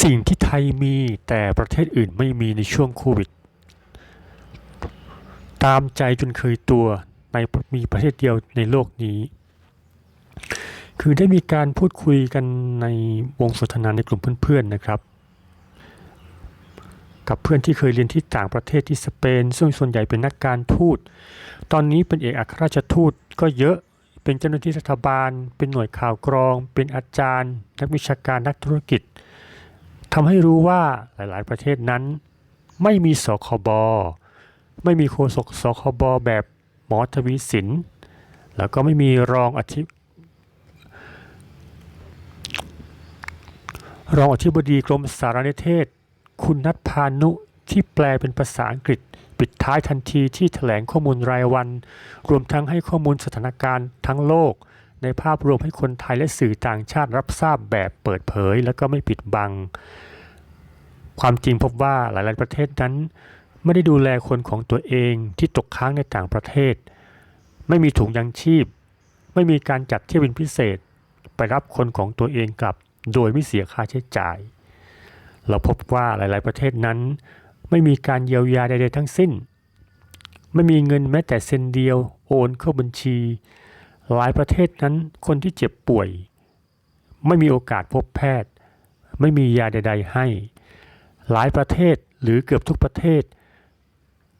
สิ่งที่ไทยมีแต่ประเทศอื่นไม่มีในช่วงโควิด ตามใจจนเคยตัวในมีประเทศเดียวในโลกนี้ คือได้มีการพูดคุยกันในวงสนทนาในกลุ่มเพื่อนๆนะครับ กับเพื่อนที่เคยเรียนที่ต่างประเทศที่สเปน ซึ่งส่วนใหญ่เป็นนักการทูต ตอนนี้เป็นเอกอัครราชทูตก็เยอะเป็นเจ้าหน้าที่รัฐบาล เป็นหน่วยข่าวกรอง เป็นอาจารย์ นักวิชาการนักธุรกิจ ทำให้รู้ว่าหลายๆ ประเทศนั้น ไม่มีสคบไม่มีโฆษกสคบแบบหมอทวีสิน แล้วก็ไม่มีรองอธิรองอธิบดีกรมสารนิเทศ คุณนัทพานุที่แปลเป็นภาษาอังกฤษ ปิดท้ายทันทีที่แถลงข้อมูลรายวัน รวมทั้งให้ข้อมูลสถานการณ์ทั้งโลก ในภาพรวมให้คนไทยและสื่อต่างชาติรับทราบแบบเปิดเผย และก็ไม่ปิดบัง ความจริงพบว่าหลาย ๆ ประเทศนั้น ไม่ได้ดูแลคนของตัวเองที่ตกค้างในต่างประเทศ ไม่มีถุงยังชีพ ไม่มีการจัดเที่ยวบินพิเศษ ไปรับคนของตัวเองกลับ โดยไม่เสียค่าใช้จ่าย เราพบว่าหลาย ๆ ประเทศนั้น ไม่มีการเยียวยาใด ๆ ทั้งสิ้น ไม่มีเงินแม้แต่เซนเดียวโอนเข้าบัญชี หลายประเทศนั้นคนที่เจ็บป่วย ไม่มีโอกาสพบแพทย์ ไม่มียาใด ๆ ให้ หลายประเทศหรือเกือบทุกประเทศ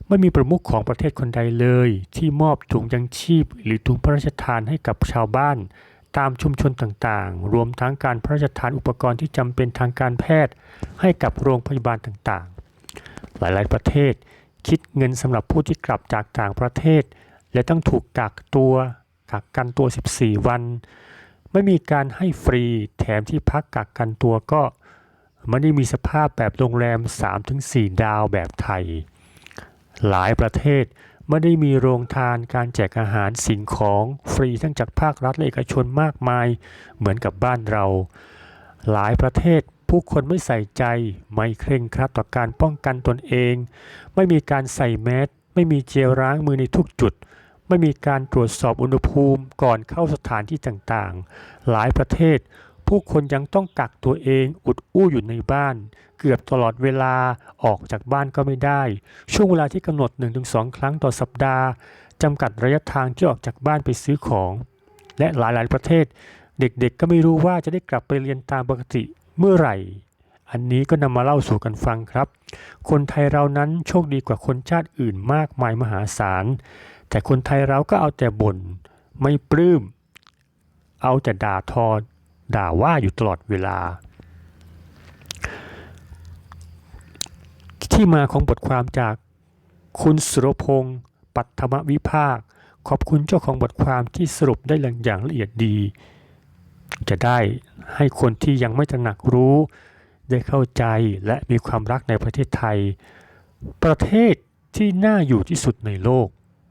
ไม่มีประมุขของประเทศคนใดเลย ที่มอบถุงยังชีพ หรือถุงพระราชทานให้กับชาวบ้าน ตามชุมชนต่างๆ รวมทั้งการพระราชทานอุปกรณ์ที่จำเป็นทางการแพทย์ ให้กับโรงพยาบาลต่างๆ หลายๆประเทศคิดเงินสำหรับผู้ที่กลับจากต่างประเทศ และต้องถูกกักตัว กักกันตัว 14 วัน ไม่มีการให้ฟรีแถมที่พักกักกันตัวก็ไม่ได้มีสภาพแบบโรงแรม 3-4 ดาวแบบไทย หลายประเทศไม่ได้มีโรงทานการแจกอาหารสิ่งของฟรีทั้งจากภาครัฐและเอกชนมากมายเหมือนกับบ้านเรา หลายประเทศผู้คนไม่ใส่ใจไม่เคร่งครัดต่อการป้องกันตนเอง ไม่มีการใส่แมสไม่มีเจลล้างมือในทุกจุด ไม่มีการตรวจสอบอุณหภูมิก่อนเข้าสถานที่ต่างๆ หลายประเทศ ผู้คนยังต้องกักตัวเองอุดอู้อยู่ในบ้าน เกือบตลอดเวลาออกจากบ้านก็ไม่ได้ ช่วงเวลาที่กำหนด 1-2 ครั้งต่อสัปดาห์จำกัดระยะทางที่ออกจากบ้านไปซื้อของ และหลายๆประเทศ เด็กๆ ก็ไม่รู้ว่าจะได้กลับไปเรียนตามปกติเมื่อไหร่ อันนี้ก็นำมาเล่าสู่กันฟังครับ คนไทยเรานั้นโชคดีกว่าคนชาติอื่นมากมายมหาศาล แต่คนไทยเราก็เอาแต่บ่นไม่ปลื้ม เอาแต่ด่าทอด่าว่าอยู่ตลอดเวลา ที่มาของบทความจากคุณสุรพงศ์ปัทมวิภาค ขอบคุณเจ้าของบทความที่สรุปได้อย่างละเอียดดี จะได้ให้คนที่ยังไม่ตระหนักรู้ ได้เข้าใจและมีความรักในประเทศไทย ประเทศที่น่าอยู่ที่สุดในโลก